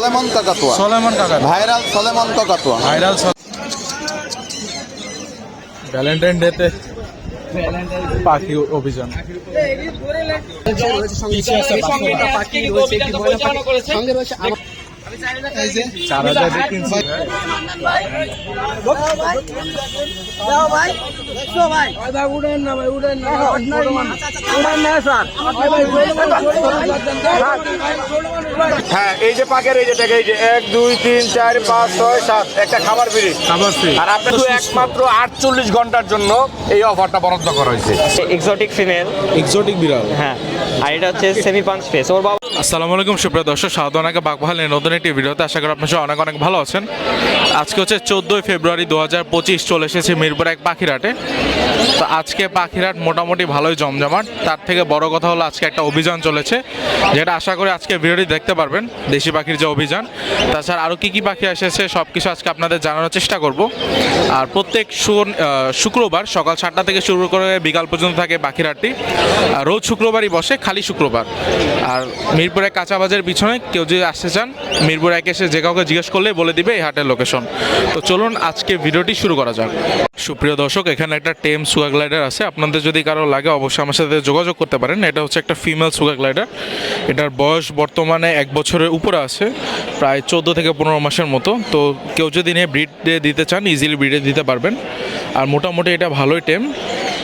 Solomon কাকাতুয়া। Solomon কাকাতুয়া। Viral Solomon কাকাতুয়া। ভাইরাল ভ্যালেন্টাইন ডেতে পাখি অভিযান। চার হাজার কিনছি হ্যাঁ এই যে পাকের এই যে দেখে এই যে এক দুই তিন চার পাঁচ ছয় সাত একটা খাবার ফ্রি খাবার ফ্রি আর আপনি শুধু একমাত্র আটচল্লিশ ঘণ্টার জন্য এই অফারটা বরাদ্দ করা হয়েছে। এক্সোটিক ফিমেল এক্সোটিক বিড়াল। হ্যাঁ আর এটা হচ্ছে সেমি পাঞ্চ ফেস ওর বাবা আসসালামু আলাইকুম, সুপ্রিয় দর্শক, স্বাগত অনেকে বাগবাহালের নতুন একটি ভিডিওতে। আশা করি আপনার অনেক অনেক ভালো আছেন। আজকে হচ্ছে চোদ্দোই ফেব্রুয়ারি দু হাজার পঁচিশ, চলে এসেছে মিরপুর এক পাখিরহাটে। তো আজকে পাখিরহাট মোটামুটি ভালোই জমজমাট। তার থেকে বড় কথা হলো আজকে একটা অভিযান চলেছে, যেটা আশা করি আজকে ভিডিওটি দেখতে পারবেন, দেশি পাখির যে অভিযান। তাছাড়া আরও কী কী পাখি এসেছে সব কিছু আজকে আপনাদের জানানোর চেষ্টা করব। আর প্রত্যেক শুক্রবার সকাল সাতটা থেকে শুরু করে বিকাল পর্যন্ত থাকে পাখিরহাটটি। আর রোজ শুক্রবারই বসে, খালি শুক্রবার। আর মিরপুরে কাঁচা বাজারের পিছনে কেউ যদি আসতে চান, মিরপুর একে এসে যে কাউকে জিজ্ঞেস করলে বলে দিবে এই হাটের লোকেশন তো চলুন আজকে ভিডিওটি শুরু করা যাক। সুপ্রিয় দর্শক, এখানে একটা টেম সুগা গ্লাইডার আছে। আপনাদের যদি কারও লাগে, অবশ্যই আমার সাথে যোগাযোগ করতে পারেন। এটা হচ্ছে একটা ফিমেল সুগা গ্লাইডার এটার বয়স বর্তমানে এক বছরের উপরে আছে, প্রায় চোদ্দ থেকে পনেরো মাসের মতো। তো কেউ যদি নিয়ে ব্রিডে দিতে চান ইজিলি ব্রিডে দিতে পারবেন। আর মোটামুটি এটা ভালোই টেম।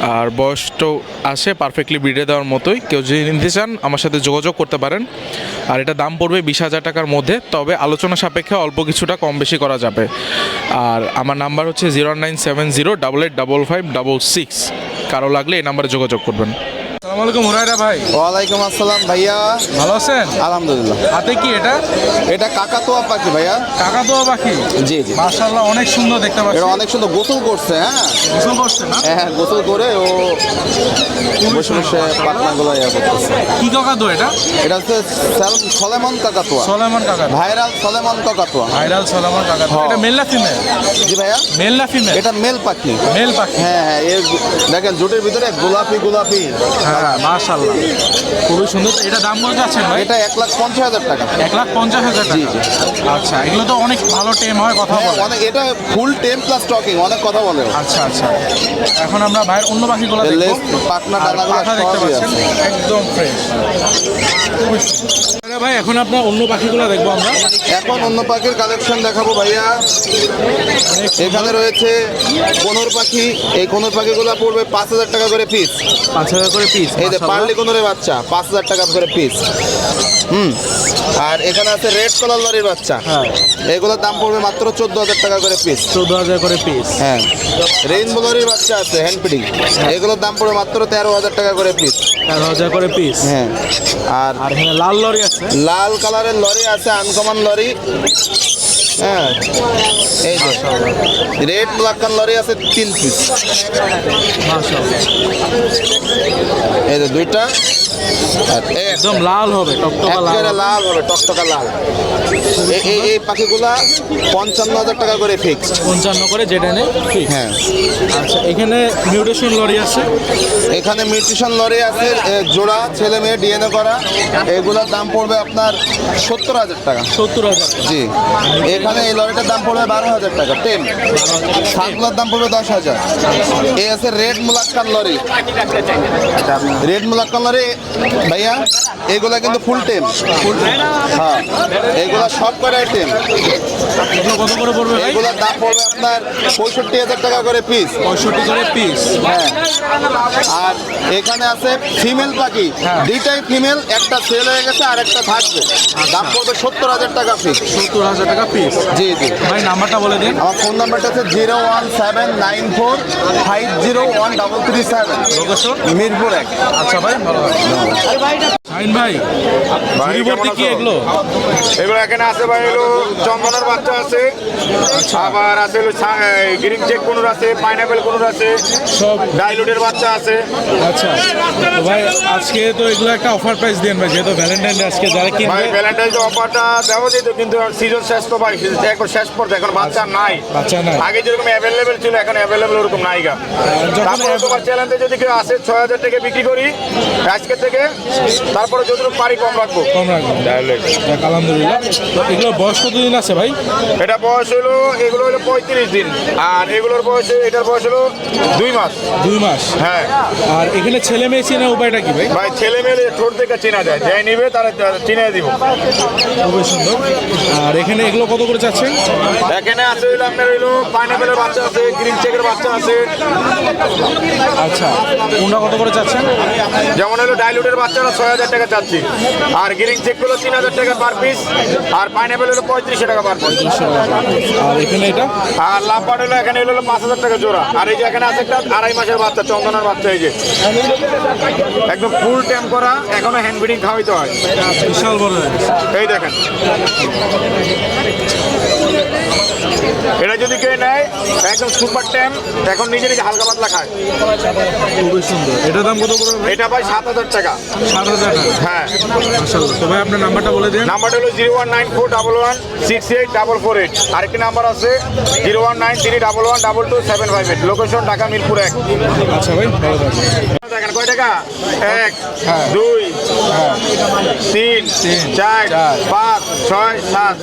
আর বয়সটাও আছে পারফেক্টলি বিডে দেওয়ার মতোই। কেউ যদি নিতে চান, আমার সাথে যোগাযোগ করতে পারেন। আর এটা দাম পড়বে বিশ হাজার টাকার মধ্যে, তবে আলোচনা সাপেক্ষে অল্প কিছুটা কম বেশি করা যাবে। আর আমার নাম্বার হচ্ছে zero nine seven zero double eight double five double six কারও লাগলে এই নাম্বারে যোগাযোগ করবেন। আসসালামু আলাইকুম হুরাইরা ভাই। ওয়ালাইকুম আসসালাম ভাইয়া। ভালো আছেন? আলহামদুলিল্লাহ। হাতে কি এটা? এটা কাকাতুয়া পাখি ভাইয়া। কাকাতোয়া পাখি? জি জি। মাশাআল্লাহ অনেক সুন্দর দেখতে পাচ্ছি। এটা অনেক সুন্দর গোসল করছে হ্যাঁ? গোসল করছে না? হ্যাঁ হ্যাঁ গোসল করে ও বসে বসে পাখনাগুলো ইয়ে করতেছে। কি কাকাতোয়া এটা? এটা হচ্ছে সাল- সলেমন কাকাতুয়া। সলেমন কাকা ভাইরাল সলেমন কাকাতুয়া। ভাইরাল সলেমন কাকাতোয়া। হ্যাঁ। এটা মেল না ফিমেল? জি ভাইয়া। মেল না ফিমেল? এটা মেল পাখি। মেল পাখি। হ্যাঁ হ্যাঁ দেখেন জুটের ভিতরে গোলাপি গোলাপি। হ্যাঁ মাশাআল্লাহ। খুবই সুন্দর। এটা দাম বলতে আছেন ভাই? এটা এক লাখ পঞ্চাশ হাজার টাকা। এক লাখ পঞ্চাশ হাজার টাকা? আচ্ছা এগুলো তো অনেক ভালো টেম হয় কথা হ্যাঁ বলে। অনেক এটা ফুল টেম প্লাস টকিং অনেক কথা বলে। আচ্ছা আচ্ছা। এখন আমরা ভাইয়ের অন্য পাখিগুলো দেখব। ডানাগুলো পাখা দেখতে পাচ্ছেন একদম ফ্রেশ ভাই এখন আপনার অন্য পাখিগুলো দেখব আমরা। এখন অন্য পাখির কালেকশন দেখাবো ভাইয়া। এখানে রয়েছে কোনোর পাখি। এই কোনোর পাখিগুলো পড়বে পাঁচ হাজার টাকা করে পিস পাঁচ হাজার করে পিস এই যে পার্লি কোনোরের বাচ্চা পাঁচ হাজার টাকা করে পিস হুম। আর এখানে আছে রেড কালার লরির বাচ্চা। হ্যাঁ। এগুলোর দাম পড়বে মাত্র চোদ্দ হাজার টাকা করে পিস চোদ্দ হাজার করে পিস হ্যাঁ। রেইনবো লরির বাচ্চা আছে হ্যান্ড ফিডিং এগুলোর দাম পড়বে মাত্র তেরো হাজার টাকা করে পিস তেরো হাজার করে পিস হ্যাঁ। আর আর লাল লরি আছে। লাল কালারের লরি আছে আনকমন লরি। হ্যাঁ। এই যে রেড ব্ল্যাক লরি আছে তিন পিস এই যে দুইটা। একদম লাল হবে টকটকা লাল হবে। টকটকা লাল। এই- পাখিগুলা পঞ্চান্ন হাজার টাকা করে পঞ্চান্ন করে যেটা নেই ঠিক হ্যাঁ। আচ্ছা এখানে মিউটেশন লরি আছে? এখানে লরি আছে জোড়া ছেলে মেয়ে ডিএনএ করা। এগুলোর দাম পড়বে আপনার সত্তর হাজার টাকা। সত্তর হাজার জি। এখানে এই লরিটার দাম পড়বে বারো হাজার টাকা টেন। সাতগুলোর দাম পড়বে দশ হাজার। এই আছে red Moluccan lory. Red Moluccan lory ভাইয়া এগুলা কিন্তু ফুল টেম ফুল হ্যাঁ এগুলা সব করে টেম এগুলোর দাম পড়বে আপনার পঁয়ষট্টি হাজার টাকা করে পিস পঁয়ষট্টি করে পিস হ্যাঁ। আর এখানে আছে ফিমেল পাখি। হ্যাঁ। দুইটাই ফিমেল একটা সেল হয়ে গেছে আর একটা থাকবে। দাম পড়বে সত্তর হাজার টাকা পিস সত্তর হাজার টাকা পিস জি জি। ভাই নাম্বারটা বলে দিন। আমার ফোন নাম্বারটা হচ্ছে zero one seven nine four five zero one double three seven. Location? Mirpur এক। আচ্ছা ভাই ভালো শাহিন ভাই পরিবর্তে কি এগুলো? এগুলো এখানে আছে ভাই হলো চন্দনের বাচ্চা আছে। আবার আছে হলো গ্রিন চেক কোনুর আছে পাইনাপেল কোনুর আছে সব ডাইলুটের বাচ্চা আছে। আচ্ছা। তো ভাই আজকে তো এগুলো একটা অফার প্রাইস দেন ভাই যেহেতু ভ্যালেন্টাইন আজকে যারা ভাই কিনবে ভ্যালেন্টাইন অফারটা দেওয়া যেত কিন্তু সিজন শেষ তো ভাই এখন শেষ পর্যন্ত এখন বাচ্চা নাই। বাচ্চা নাই। আগে যেরকম অ্যাভেলেবেল ছিল এখন অ্যাভেলেবেল ওরকম নাই গা। তারপরে তোমার চ্যালেঞ্জে যদি কেউ আসে ছয় হাজার টাকা বিক্রি করি আজকে থেকে তারপরে যতটুকু পারি কম রাখব। কম যাক আলহামদুলিল্লাহ। তো এগুলো বয়স কতদিন আছে ভাই? এটা বয়স হলো এগুলো হলো পঁয়ত্রিশ দিন। আর এগুলোর বয়স এটার বয়স হলো দুই মাস। দুই মাস? হ্যাঁ। আর এখানে ছেলে মেয়ে চেনার উপায়টা কি ভাই? ভাই ছেলে মেয়ে ঠোঁট থেকে চেনা যায়। যাই নিবে তারা চিনে দিব। খুবই সুন্দর। আর এখানে এগুলো কত করে চাচ্ছেন? এখানে আছে হইল আপনার হইল পাইনাপেলের বাচ্চা আছে গ্রিন চেকের বাচ্চা আছে। আচ্ছা কোনটা কত করে চাচ্ছেন? যেমন হলো ডাইলুটের বাচ্চারা ছয় হাজার টাকা চাচ্ছি। আর গ্রিন চেকগুলো তিন হাজার টাকা পার পিস আর পাইনাপেল হলো পঁয়ত্রিশশো টাকা পার পিস আর এখানে এটা? আর লাভবাট হলো এখানে হলো পাঁচ হাজার টাকা জোড়া। আর এই যে এখানে আছে একটা আড়াই মাসের বাচ্চা চন্দনার বাচ্চা এই যে। একদম ফুল ট্যাম করা এখনও হ্যান্ড ফিডিং খাওয়াইতে হয়। বিশাল বড়। এই দেখেন। এটা যদি কেউ নেয় একদম সুপার ট্যাম এখন নিজে নিজে হালকা পাতলা খায়। খুবই সুন্দর। এটার দাম কত করে এটা ভাই সাত হাজার টাকা। সাত হাজার টাকা? হ্যাঁ। তো ভাই আপনার নাম্বারটা বলে দিন। নাম্বারটা হলো zero one nine four double one six eight double four eight. আরেকটি নাম্বার আছে zero one nine three double one double two seven five eight. Location Dhaka Mirpur এক। আচ্ছা ভাই ভালো থাকবেন। দেখেন কয় টাকা? এক হ্যাঁ। দুই হ্যাঁ। তিন চার, পাঁচ ছয় সাত।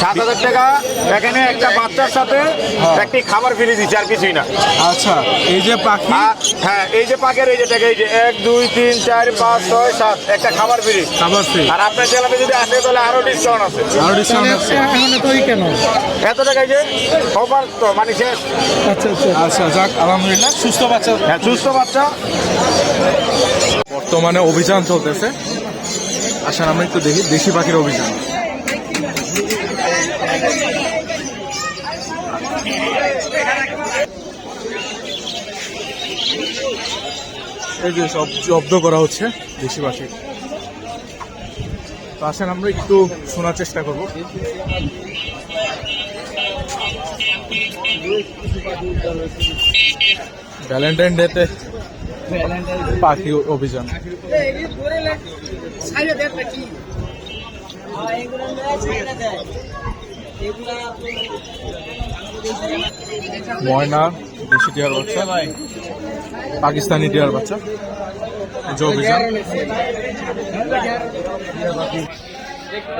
সাত হাজার টাকা? এখানে একটা বাচ্চার সাথে হ্যাঁ। একটি খাবার ফিরে দিচ্ছি আর কিছুই না। আচ্ছা এই যে পাখি? হ্যাঁ এই যে পাকের এই যে টাকা এই যে এক দুই তিন চার পাঁচ ছয় সাত একটা খাবার ফ্রি খাবার ফ্রি আর আপনার জেলাতে যদি আসে তাহলে আরও ডিসকাউন্ট আছে। আরও ডিসকাউন্ট আছে। এত টাকা যে অফার তো মানে শেষ। আচ্ছা যাক আলহামদুলিল্লাহ সুস্থ বাচ্চা। হ্যাঁ সুস্থ বাচ্চা। বর্তমানে অভিযান চলতেছে। আসেন আমরা একটু দেখি দেশি পাখির অভিযান। এই যে সব জব্দ করা হচ্ছে দেশি পাখি তো আসেন, আমরা একটু শোনার চেষ্টা করব। ভ্যালেন্টাইন ডেতে পাখি অভিযান। ময়না, দেশি টিয়ার বাচ্চা। পাকিস্তানি টিয়ার বাচ্চা। যে অভিযান।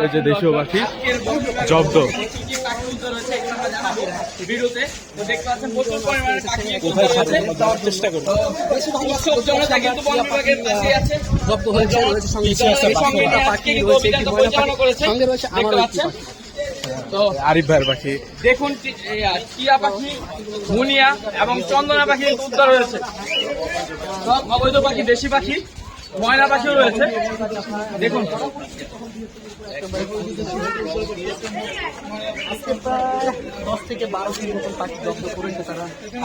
এই যে দেশীয় পাখি জব্দ সঙ্গে রয়েছে একটি আরিফ ভাইয়ের পাখি। দেখুন টিয়া পাখি, মুনিয়া এবং চন্দনা পাখি উদ্ধার হয়েছে। সব অবৈধ পাখি, দেশি পাখি ময়না পাখিও রয়েছে। দেখুন।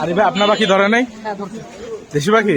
আরিফ ভাই, আপনার পাখি ধরে নাই? দেশি পাখি?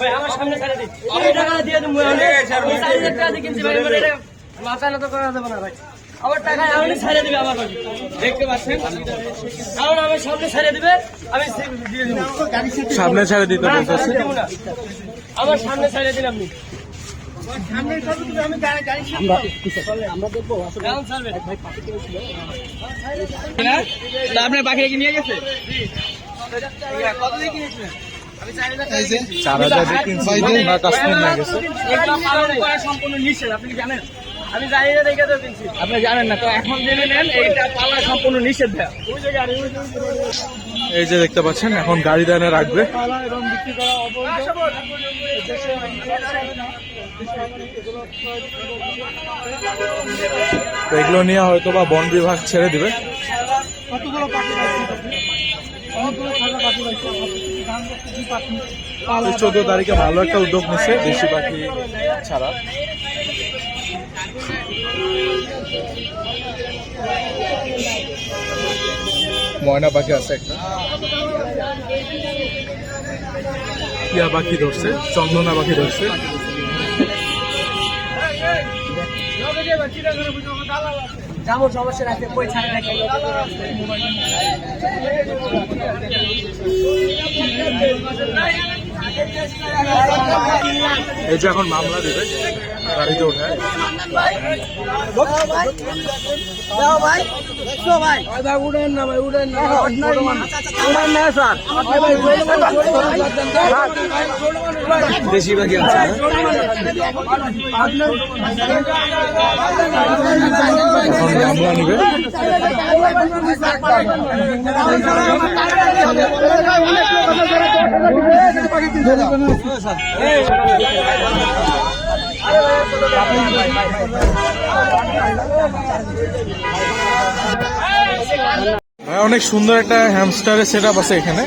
ভাই আমার সামনে ছেড়ে দিন। টাকা দিয়ে টাকা দিয়ে কিনছি ভাই মাথা নত করা যাবে না ভাই। আমার টাকা আমি ছেড়ে দিবে আমার পাখি দেখতে পাচ্ছেন? কারণ আমার সামনে ছেড়ে দিবে আমি দিয়ে দেবো। সামনে ছেড়ে দিতে বলতেছে। আমার সামনে ছেড়ে দিন আপনি আপনার পাখিটা কি নিয়ে গেছে? চার হাজার নিয়ে গেছে সম্পূর্ণ নিষেধ আপনি জানেন আমি জানি না দেখে তো কিনছি আপনি জানেন না তো? এখন জেনে নেন এইটা পালা সম্পূর্ণ নিষেধ দেয়া ওই যে গাড়ি ওই যে ওই যে, ওই যে। এই যে দেখতে পাচ্ছেন এখন গাড়ি দানে রাখবে। এগুলো নিয়ে হয়তো বা বন বিভাগ ছেড়ে দিবে। কতগুলো পাখি অনেকগুলো সাদা পাখি রয়েছে পাখি চোদ্দ তারিখে ভালো একটা উদ্যোগ নিচ্ছে দেশি পাখি ছাড়া ময়না পাখি আছে একটা টিয়া পাখি ধরছে চন্দনা পাখি ধরছে যাব সমস্যা রাখতে বই ছাড়ে রাখি এই যে এখন মামলা দেবে গাড়িতে ওঠে না ভাই উড়েন না উড়েন না স্যার বেশি আছে মামলা নিবে। ভাই, অনেক সুন্দর একটা হ্যামস্টারের সেট আপ আছে এখানে।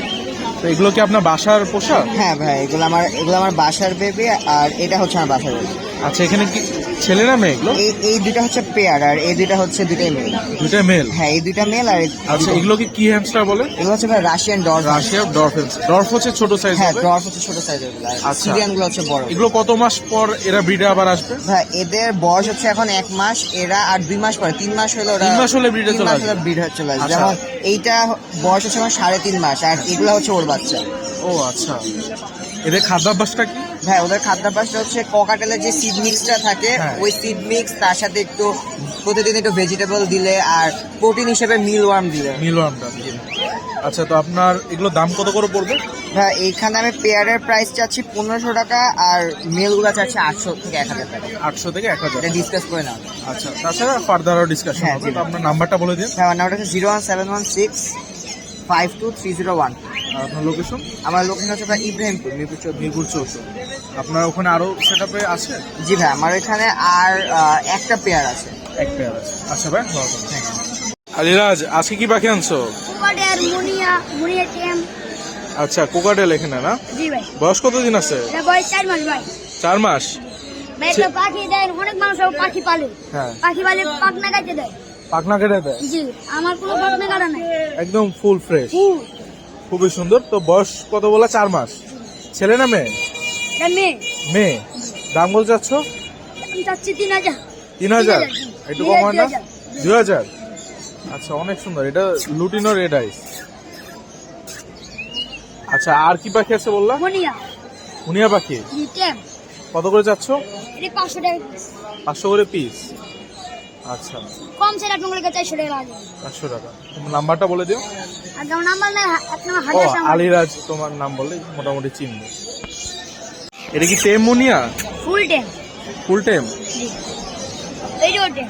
তো এগুলো কি আপনার বাসার পোশাক? হ্যাঁ ভাই, এগুলো আমার এগুলো আমার বাসার বেবি আর এটা হচ্ছে আমার বাসার বেবি আচ্ছা এখানে কি ছেলে না মেয়ে এগুলো? এই এই হচ্ছে পেয়ার আর এই দুইটা হচ্ছে দুইটাই মেল দুইটা মেল হ্যাঁ এই দুইটা মেল আর আচ্ছা এগুলোকে কি হ্যামস্টার বলে? এগুলো হচ্ছে রাশিয়ান ডর রাশিয়ান ডরফ ডরফ হচ্ছে ছোট সাইজ হ্যাঁ হবে? ডর হচ্ছে ছোট সাইজেরগুলো আর আচ্ছা। সিরিয়ানগুলো হচ্ছে বড়। এগুলো কত মাস পর এরা ব্রিডে আবার আসবে? হ্যাঁ এদের বয়স হচ্ছে এখন এক মাস এরা আর দুই মাস পরে। তিন মাস হলে ওরা তিন মাস হলে এ চলে আসবে। ব্রিড হয়ে চলে আসবে। যেমন এইটা বয়স হচ্ছে আমার সাড়ে তিন মাস আর এগুলো হচ্ছে ওর বাচ্চা। ও আচ্ছা। এদের খাদ্যাভ্যাসটা কি? ভাই ওদের খাদ্যাভ্যাসটা হচ্ছে ককাটেলের যে সিড মিক্সটা থাকে হ্যাঁ। ওই সিড মিক্স তার সাথে একটু প্রতিদিন একটু ভেজিটেবল দিলে আর প্রোটিন হিসেবে মিল ওয়ার্ম দিলে মিলওয়ামটা আচ্ছা তো আপনার এগুলো দাম কত করে পড়বে? হ্যাঁ এইখানে আমি পেয়ারের প্রাইস চাচ্ছি পনেরোশো টাকা আর মেলগুলো চাচ্ছি আটশো থেকে এক হাজার টাকা। আটশো থেকে এক হাজার। এটা ডিসকাস করে নাও। আচ্ছা তাছাড়া ফার্দার আরও ডিসকাশন হ্যাঁ, হবে। তো আপনার নাম্বারটা বলে দিন। আমার নাম্বারটা হচ্ছে zero one seven one six five two three zero one আর আপনার লোকেশন আমার লোকেশন হচ্ছে ভাই ইব্রাহিমপুর মিরপুর চৌধুরী মিরপুর চৌদ্দ। আপনার ওখানে আরও সেট আপে আছে? জি ভাই আমার এখানে আর একটা পেয়ার আছে। এক পেয়ার আছে। আচ্ছা ভাই ভালো আলিরাজ আজকে কি পাখি আনছো? মুনিয়া মুনিয়া আচ্ছা কোকাটেল এখানে না? জি ভাই। বয়স কতদিন আছে? বয়স চার মাস ভাই। চার মাস? পাখি দেয় অনেক মানুষ পাখি পালে। হ্যাঁ। পাখি পালে পাখনা কাটতে দেয়। পাখনা কেটে দেয়? জি আমার কোনো পাখনা কাটা নাই। একদম ফুল ফ্রেশ খুবই সুন্দর। তো বয়স কত বলা? চার মাস। ছেলে না মেয়ে? মেয়ে। দাম বল যাচ্ছ তিন হাজার। তিন হাজার? একটু কম হয় না। দুই হাজার? আচ্ছা অনেক সুন্দর। এটা লুটিনো রেড আইস আচ্ছা আর কি পাখি আছে বললা? মুনিয়া। হুনিয়া পাখি। কত করে যাচ্ছ। পাঁচশো করে পিস আচ্ছা। কম আপনার চারশো টাকা লাগে। পাঁচশো টাকা। নাম্বারটা বলে দিও। আর যেমন নাম্বার নাই এক নম্বর ও হাজার টাকা। আলিরাজ তোমার নাম বললে মোটামুটি চিনবে। এটা কি টেম মুনিয়া? ফুল টেম। ফুল টেম? এইটাও টেম।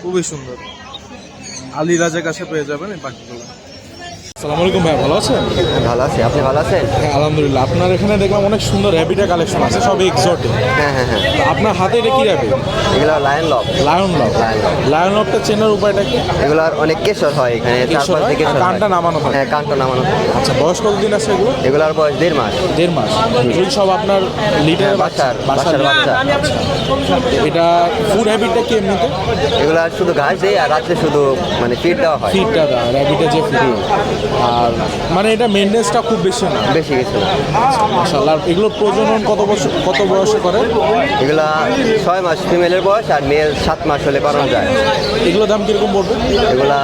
খুবই সুন্দর। আলিরাজের কাছে পেয়ে যাবেন এই পাখিগুলো আসসালামু আলাইকুম ভাই ভালো আছেন? ভালো আছি আপনি ভালো আছেন? হ্যাঁ আলহামদুলিল্লাহ। আপনার এখানে দেখলাম অনেক সুন্দর র্যাবিটা কালেকশন আছে সব এক্সোটিক হ্যাঁ হ্যাঁ হ্যাঁ। আপনার হাতে এটা কি র্যাবিট এগুলো লায়ন লব লায়ন লব। লায়ন লবটা চেনার উপায়টা কি? এগুলোর অনেক কেশর হয় এখানে চার পাঁচ হয়? কানটা নামানো হয়? হ্যাঁ কানটা নামানো হয়। আচ্ছা বয়স কতদিন আছে এগুলো? এগুলোর বয়স দেড় মাস। দেড় মাস। এগুলো সব আপনার লিটার হ্যাঁ, বাচ্চার বাচ্চার বাচ্চা। এটা ফুড হ্যাবিটটা কি এমনিতে? এগুলা শুধু ঘাস দেয় আর রাত্রে শুধু মানে ফিড দেওয়া হয়। ফিডটা দেয় র্যাবিটের যে ফিড আর মানে এটা মেনটেন্সটা খুব বেশি না? বেশি কিছু না। আর এগুলো প্রজনন কত বছর কত বয়সে করে? এগুলো ছয় মাস ফিমেলের বয়স আর মেয়ের সাত মাস হলে করানো যায়। এগুলো দাম কীরকম পড়বে? এগুলো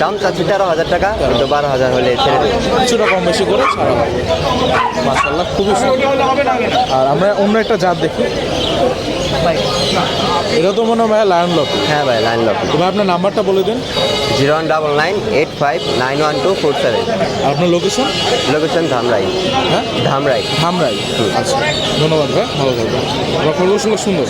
দাম চাচ্ছি তেরো হাজার টাকা কিন্তু বারো হাজার হলে ছেড়ে দেবে। কিছুটা কম বেশি করে ছাড়া হবে। মাশাআল্লাহ খুবই সুন্দর। আর আমরা অন্য একটা জাত দেখি। এটা তো মনে হয় লায়ন লক হ্যাঁ ভাই লাইন লক তুমি আপনার নাম্বারটা বলে দিন। Zero one double nine eight five nine one two four seven. আপনার লোকেশন লোকেশন ধামরাই। হ্যাঁ? ধামরাই। ধামরাই। আচ্ছা ধন্যবাদ ভাই ভালো থাকবেন। আমার খরগোশগুলো সুন্দর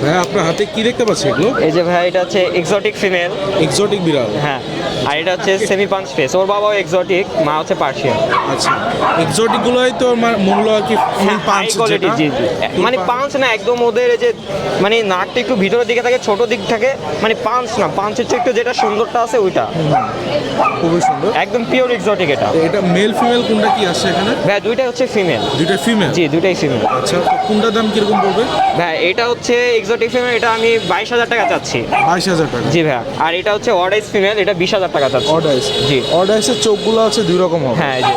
ভাই আপনার হাতে কি দেখতে পাচ্ছি এগুলো? এই যে ভাই এটা হচ্ছে এক্সোটিক ফিমেল এক্সোটিক বিড়াল। হ্যাঁ আর এটা হচ্ছে সেমি পাঞ্চ ফেস ওর বাবাও এক্সোটিক মা হচ্ছে পার্সিয়ান আচ্ছা এক্সোটিক গুলোই তো মা- মূল্য আর কি ফুল পাঁচ কোয়ালিটি জি জি। মানে পাঁচ না একদম ওদের এই যে মানে নাকটা একটু ভিতরের দিকে থাকে ছোট দিক থাকে মানে পাঁচ না পাঁচের চেয়ে একটু যেটা সুন্দরটা আছে ওইটা। খুবই সুন্দর। একদম পিওর এক্সোটিক এটা। এটা মেল ফিমেল কোনটা কি আছে এখানে? ভাই দুইটা হচ্ছে ফিমেল দুইটা ফিমেল জি দুইটাই ফিমেল আচ্ছা তো কোনটার দাম কীরকম পড়বে? ভাই এটা হচ্ছে এক্সোটিক ফিমেল এটা আমি বাইশ হাজার টাকা চাচ্ছি। বাইশ হাজার টাকা। জি ভাইয়া। আর এটা হচ্ছে অর্ডাইস ফিমেল এটা বিশ হাজার টাকা চাচ্ছি। অর্ডাইস জি। অর্ডাইসের চোখগুলো আছে দুই রকম হবে। হ্যাঁ যে।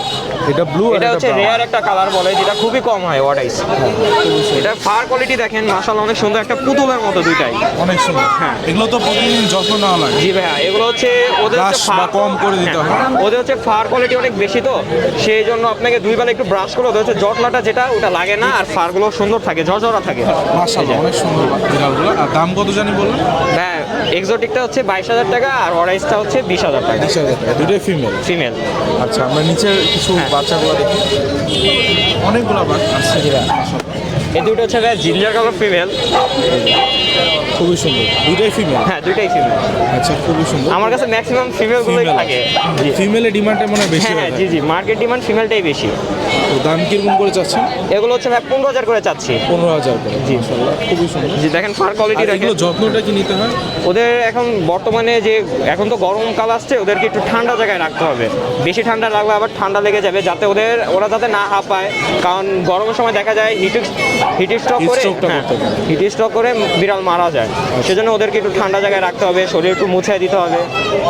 এটা ব্লু আর এটা হচ্ছে। রেয়ার একটা কালার বলে যেটা খুবই কম হয় অর্ডাইস এটা ফার কোয়ালিটি দেখেন মাশাআল্লাহ অনেক সুন্দর একটা পুতুলের মতো দুইটাই। অনেক সুন্দর। হ্যাঁ। এগুলো তো প্রতিদিন যত্ন নেওয়া লাগে। জি ভাইয়া এগুলো হচ্ছে ওদের বা কম করে দিতে হ্যাঁ, হয়। ওদের হচ্ছে ফার কোয়ালিটি অনেক বেশি তো সেই জন্য আপনাকে দুই বেলা একটু ব্রাশ করে ওদের হচ্ছে জটলাটা যেটা ওটা লাগে না আর ফারগুলো সুন্দর থাকে ঝরঝরা থাকে। মাশাআল্লাহ অনেক সুন্দর। বিড়ালগুলো। আর দাম কত জানি বললেন? হ্যাঁ এক্সোটিকটা হচ্ছে বাইশ হাজার টাকা আর অর্ডাইসটা হচ্ছে বিশ হাজার টাকা। বিশ হাজার টাকা দুটোই ফিমেল ফিমেল আচ্ছা আমরা নিচের কিছু হ্যাঁ। বাচ্চাগুলো দেখি। অনেকগুলো বাচ্চা এই দুটো হচ্ছে ভাই জিঞ্জার কালার ফিমেল খুবই সুন্দর। দুটোই ফিমেল হ্যাঁ দুইটাই ফিমেল আচ্ছা খুবই সুন্দর। আমার কাছে ম্যাক্সিমাম ফিমেলগুলোই Female থাকে। ফিমেলের ডিমান্ডটা মনে হয় বেশি হ্যাঁ হ্যাঁ জি জি মার্কেট ডিমান্ড ফিমেলটাই বেশি। তো দাম কীরকম করে চাচ্ছেন? এগুলো হচ্ছে ভাই পনেরো হাজার করে চাচ্ছি। পনেরো হাজার করে। জি। খুবই সুন্দর। জি দেখেন ফার কোয়ালিটি এগুলো যত্নটা কি নিতে হয়? ওদের এখন বর্তমানে যে এখন তো গরমকাল আসছে ওদেরকে একটু ঠান্ডা জায়গায় রাখতে হবে। বেশি ঠান্ডা লাগলে আবার ঠান্ডা লেগে যাবে যাতে ওদের ওরা যাতে না হাঁপায়। কারণ গরমের সময় দেখা যায় হিট হিট স্ট্রোক করে stroke টা হ্যাঁ। হিট স্ট্রোক করে বিড়াল মারা যায়। সেজন্য ওদেরকে একটু ঠান্ডা জায়গায় রাখতে হবে শরীর একটু মুছিয়ে দিতে হবে।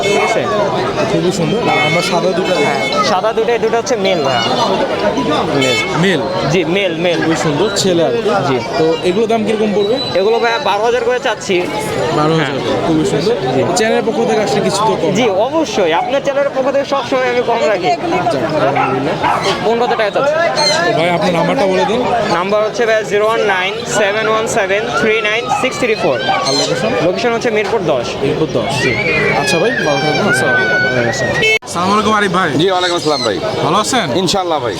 ঠিক আছে? খুবই সুন্দর। আমরা সাদা দুটো হ্যাঁ সাদা দুটো দুটো হচ্ছে মেল ভাইয়া মেল। জি মেল মেল। খুবই সুন্দর ছেলে আর কি। জি। তো এগুলো দাম কীরকম পড়বে? এগুলো ভাইয়া বারো হাজার করে চাচ্ছি। বারো হাজার খুবই সুন্দর। চ্যানেলের পক্ষ থেকে আসলে কিছু তো জি অবশ্যই। আপনার চ্যানেলের পক্ষ থেকে সবসময় আমি কম রাখি। পনেরো হাজার টাকা চাচ্ছি। তো ভাই আপনার নাম্বারটা বলে দিন। নাম্বার হচ্ছে ভাই zero one nine seven one seven three nine six three four. আর লোকেশন লোকেশন হচ্ছে মিরপুর দশ। এরপর দশ জি। আচ্ছা ভাই ভালো থাকবেন। আসসালামু আলাইকুম। আরিফ ভাই জি ওয়ালাইকুম আসসালাম ভাই। ভালো আছেন? ইনশাল্লাহ ভাই।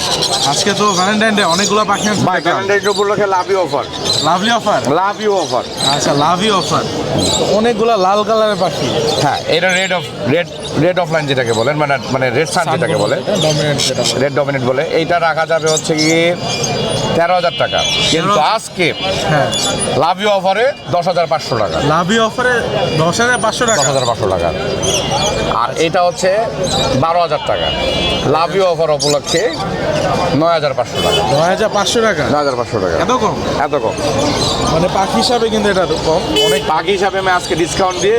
আজকে তো ভ্যালেন্টাইন ডে অনেকগুলো পাখি আছে ভাই ক্যালেন্ডার উপলক্ষে love you offer lovely offer love you offer আচ্ছা লাভলি অফার অনেকগুলো লাল কালারের পাখি। হ্যাঁ এটা red of red red offline যেটাকে বলেন মানে মানে রেড সান যেটাকে বলে। রেড ডমিনেট বলে। এইটা রাখা যাবে হচ্ছে কি তেরো হাজার টাকা। কিন্তু আজকে হ্যাঁ। লাভ অফারে দশ হাজার পাঁচশো টাকা। লাভি অফারে দশ হাজার পাঁচশো টাকা। দশ হাজার পাঁচশো টাকা। আর এটা হচ্ছে বারো হাজার টাকা। লাভ অফার উপলক্ষে নয় হাজার পাঁচশো টাকা। নয় হাজার পাঁচশো টাকা? নয় হাজার পাঁচশো টাকা। এত কম? এত কম। মানে পাখি হিসাবে কিন্তু এটা কম। অনেক পাখি হিসাবে আমি আজকে ডিসকাউন্ট দিয়ে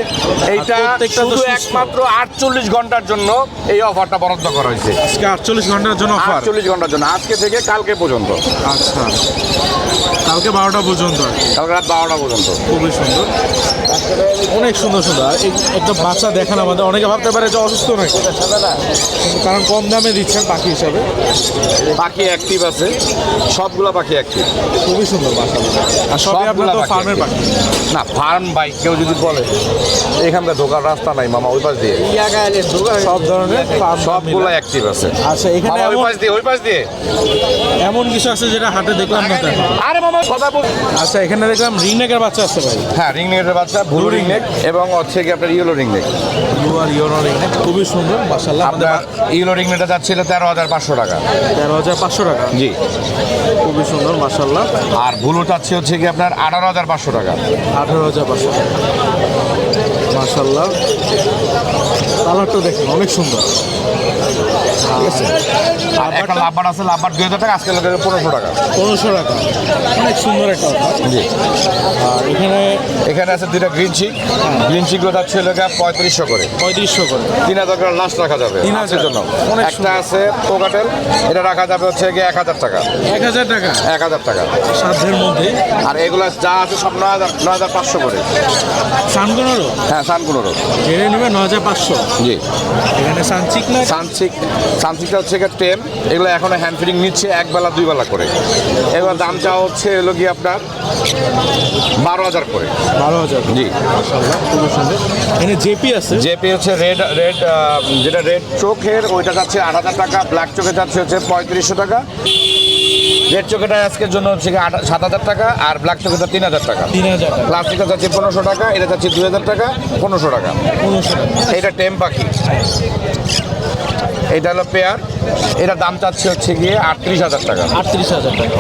এইটা শুধু একমাত্র আটচল্লিশ ঘণ্টার জন্য এই অফারটা বরাদ্দ করা হয়েছে। আজকে আটচল্লিশ ঘণ্টার জন্য অফার আটচল্লিশ ঘণ্টার জন্য। আজকে থেকে কালকে পর্যন্ত। আচ্ছা। কালকে বারোটা পর্যন্ত কালকে রাত বারোটা পর্যন্ত। খুবই সুন্দর। অনেক সুন্দর সুন্দর। একটা বাচ্চা দেখেন আমাদের। অনেকে ভাবতে পারে যে অসুস্থ নাকি? কারণ কম দামে দিচ্ছেন পাখি হিসাবে। পাখি অ্যাক্টিভ আছে। সবগুলা পাখি অ্যাক্টিভ খুবই সুন্দর আর সবই আপনার ফার্মের পাখি না ফার্ম বাইক কেউ যদি বলে এখানটা ঢোকার রাস্তা নাই মামা ওই পাশ দিয়ে। সব ধরনের সবগুলা অ্যাক্টিভ আছে। আচ্ছা এখানে ওই পাশ দিয়ে ওই পাশ দিয়ে। এমন কিছু আছে যেটা হাটে দেখলাম না আরে মামা কথা বল। আচ্ছা এখানে দেখলাম রিংনেকের বাচ্চা আছে ভাই। হ্যাঁ রিং নেকের বাচ্চা ব্লু রিং নেক এবং হচ্ছে কি আপনার ইয়েলো রিং নেক ব্লু আর ইউরো রিংনেক খুবই সুন্দর মাসাল্লাহ আমাদের ইয়েলো রিং নেকটা যাচ্ছিল তেরো হাজার পাঁচশো টাকা। তেরো হাজার পাঁচশো টাকা। জি। খুবই সুন্দর মাসাল্লাহ আর ব্লু চাচ্ছে হচ্ছে কি আপনার আঠারো হাজার পাঁচশো টাকা। আঠারো হাজার পাঁচশো টাকা। মাসাল্লাহ কালারটা দেখুন অনেক সুন্দর। ঠিক আছে একটা লাভবার আছে লাভবার দুই হাজার টাকা আজকে পনেরোশো টাকা। পনেরোশো টাকা। অনেক সুন্দর একটা জি। আর এখানে এখানে আছে দুইটা গ্রিন চিক গ্রিন চিকগুলো যাচ্ছে লোকে পঁয়ত্রিশশো করে। পঁয়ত্রিশশো করে। তিন হাজার করে লাস্ট রাখা যাবে তিন হাজার। জন্য। একটা আছে পোকাটেল এটা রাখা যাবে হচ্ছে গিয়ে এক হাজার টাকা। এক হাজার টাকা? এক হাজার টাকা। সাধ্যের মধ্যে। আর এগুলো যা আছে সব নয় হাজার নয় হাজার পাঁচশো করে। সানকোনারও? হ্যাঁ সানকুনোরও। জেনে নেবে ন হাজার পাঁচশো। জি। এখানে সানচিক না সানসিক সানসিকটা হচ্ছে গিয়ে টেন এগুলো এখনও হ্যান্ড ফিডিং নিচ্ছে এক বেলা দুই বেলা করে। এবার দাম চাওয়া হচ্ছে এলো গিয়ে আপনার বারো হাজার করে। বারো হাজার। জি। এখানে জেপি আছে? জেপি হচ্ছে রেড রেড যেটা রেড চোখের ওইটা যাচ্ছে আট হাজার টাকা। ব্ল্যাক চোখে যাচ্ছে হচ্ছে পঁয়ত্রিশশো টাকা। রেড চোখেটা আজকের জন্য হচ্ছে সাত হাজার টাকা আর ব্ল্যাক চোখেটা তিন হাজার টাকা। তিন হাজার প্লাস্টিকটা যাচ্ছে পনেরোশো টাকা এটা যাচ্ছে দুই হাজার টাকা পনেরোশো টাকা। পনেরোশো টাকা। এটা টেম পাখি। এটা হলো পেয়ার এটা দাম চাচ্ছে হচ্ছে গিয়ে আটত্রিশ হাজার টাকা। আটত্রিশ হাজার টাকা।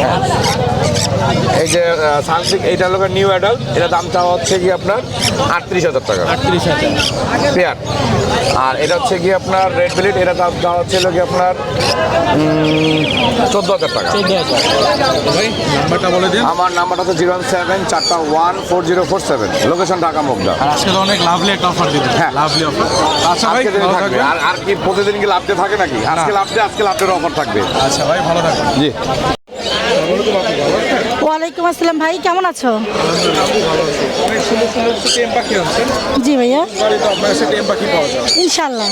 এই যে সানসিক এইটা হলো নিউ অ্যাডাল্ট এটা দামটা হচ্ছে কি আপনার আটত্রিশ হাজার টাকা। আটত্রিশ হাজার। পেয়ার। আর এটা হচ্ছে কি আপনার রেড বিলিট এটা দাম হচ্ছে কি আপনার চোদ্দ হাজার টাকা। চোদ্দ হাজার। ভাই নাম্বারটা বলে দিন। আমার নাম্বারটা হচ্ছে জিরো সেভেন চারটা one four zero four seven. Location Dhaka Mugda. আর আজকে তো অনেক লাভলি একটা অফার দিবেন হ্যাঁ। লাভলি অফার আচ্ছা ভাই আজকে দিনে থাকবে। আর আর কি প্রতিদিন কি লাভতে থাকে নাকি? আজকে লাভতে আজকে লাভের অফার থাকবে। আচ্ছা ভাই ভালো থাকবেন। জি। ওয়ালাইকুম আসসালাম ভাই কেমন আছো? জি ভাইয়া। ইনশাল্লাহ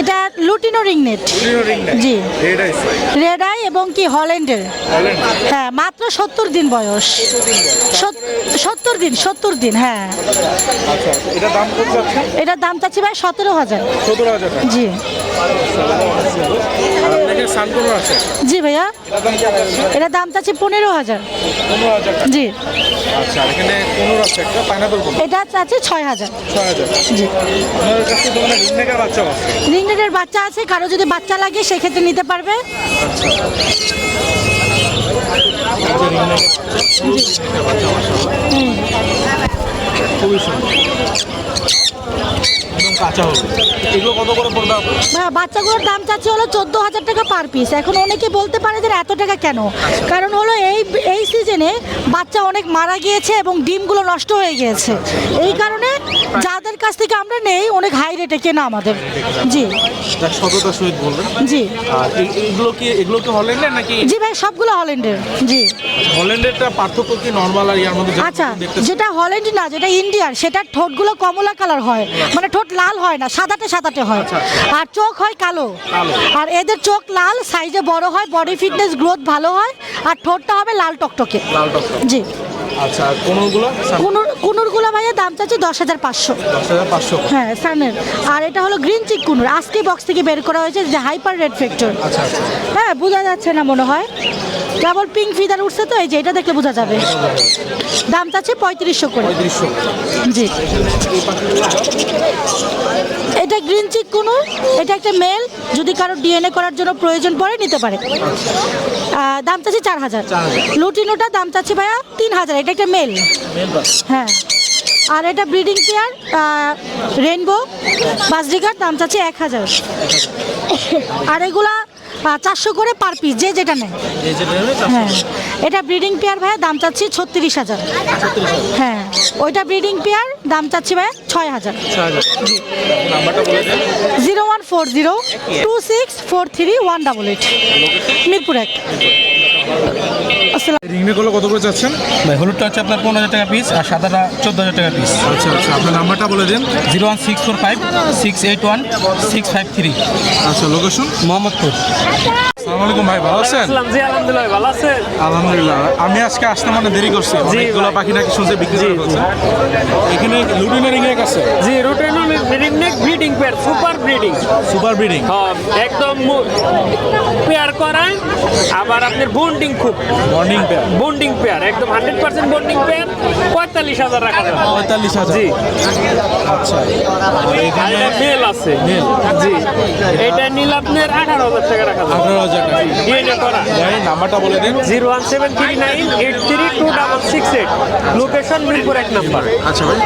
এটা লুটিনো রিংনেট জি। রেড আই এবং কি হল্যান্ডের? হ্যাঁ মাত্র সত্তর দিন বয়স। সত্তর দিন সত্তর দিন হ্যাঁ। আচ্ছা এটা দাম কত এটার দাম চাচ্ছি ভাই সতেরো হাজার। জি আর আপনাকে সানকোনো আছে জি ভাইয়া। এটা দাম আছে এটার দাম চাচ্ছি পনেরো হাজার জি। আচ্ছা এখানে পনেরো আছে একটা পাইনাপল এটা চাচ্ছি ছয় হাজার। ছয় হাজার। জি। আপনার কাছে তো মানে বাচ্চা আছে। রিংনেটের বাচ্চা আছে কারও যদি বাচ্চা লাগে সেক্ষেত্রে নিতে পারবে। খুবই সুন্দর। কাঁচা হবে এগুলো কত করে পড়বে? বাচ্চাগুলোর দাম চাচ্ছি হলো চোদ্দ হাজার টাকা পার পিস এখন অনেকে বলতে পারে যে এত টাকা কেন? কারণ হলো এই এই সিজনে বাচ্চা অনেক মারা গিয়েছে এবং ডিমগুলো নষ্ট হয়ে গিয়েছে। এই কারণে যাদের কাছ থেকে আমরা নেই অনেক হাই রেটে কেনা আমাদের। জি। সহিত জি। আর এই- কি এগুলো কি হল্যান্ডের নাকি? জি ভাই সবগুলো হল্যান্ডের জি। হল্যান্ডেরটা পার্থক্য কি নর্মাল আর ইয়ার মধ্যে আচ্ছা যেটা হল্যান্ড না যেটা ইন্ডিয়ার সেটার ঠোঁটগুলো কমলা কালার হয়। মানে ঠোঁট লাল হয় না সাদাটে সাদাটে হয়। আর চোখ হয় কালো। আর এদের চোখ লাল সাইজে বড় হয় বডি ফিটনেস গ্রোথ ভালো হয় আর ঠোঁটটা হবে লাল টকটকে। লাল টকটক। জি। আচ্ছা কোনোগুলো কুনুর কুনুরগুলো ভাইয়া দাম চাচ্ছে দশ হাজার পাঁচশো। দশ হাজার পাঁচশো হ্যাঁ সানের। আর এটা হলো গ্রিন চিক কুনুর আজকে বক্স থেকে বের করা হয়েছে যে হাইপার রেড ফ্যাক্টর আচ্ছা হ্যাঁ বোঝা যাচ্ছে না মনে হয়। কেবল পিঙ্ক ফিদার উঠছে তো এই যে এটা দেখলে বোঝা যাবে। দাম চাচ্ছে পঁয়ত্রিশশো করে। জি। এটা গ্রিন চিক কোনো এটা একটা মেল যদি কারও ডিএনএ করার জন্য প্রয়োজন পড়ে নিতে পারে। দাম চাচ্ছি চার হাজার। লুটিনোটা দাম চাচ্ছি ভাইয়া তিন হাজার এটা একটা মেল হ্যাঁ। আর এটা ব্রিডিং পেয়ার রেনবো বাসডিগার দাম চাচ্ছি এক হাজার। আর এগুলা চারশো করে পার পিস যে যেটা নেয়। হ্যাঁ। এটা ব্রিডিং পেয়ার ভাইয়া দাম চাচ্ছি ছত্রিশ হাজার। হ্যাঁ ওইটা ব্রিডিং পেয়ার দাম চাচ্ছি ভাইয়া ছয় হাজার। ছয় হাজার। নাম্বারটা বলে দেন। Zero one four zero two six four three one double eight. Mirpur এক। কত করে ভাই হলুদটা হচ্ছে আপনার পনেরো হাজার টাকা পিস আর সাদাটা চোদ্দ হাজার টাকা পিস আচ্ছা আচ্ছা আপনার নাম্বারটা বলে দিন। Zero one six four five six eight one six five three. আচ্ছা লোকেশন? মোহাম্মদপুর। আসসালামু আলাইকুম ভাই ভালো আছেন? জি আলহামদুলিল্লাহ ভালো আছেন? আলহামদুলিল্লাহ আমি আজকে আসতে মানে দেরি করছি অনেকগুলো পাখি নাকি শুনছে বিক্রি করে এখানে লুডিনো রিং আছে। জি lutino ringneck breeding pair super breeding. Super breeding. হ্যাঁ একদম পেয়ার করায় আবার আপনার বন্ডিং খুব। Morning pair. বন্ডিং পেয়ার একদম হান্ড্রেড পার্সেন্ট বন্ডিং পেয়ার পঁয়তাল্লিশ হাজার রাখা পঁয়তাল্লিশ হাজার। জি। আচ্ছা এখানে মেল আছে। Male? জি। এটা নিল আপনার আঠারো হাজার টাকা রাখা যাবে। আঠারো হাজার। টাকা zero one seven three nine eight three two double six eight location Mirpur এক নাম্বার আচ্ছা ভাই।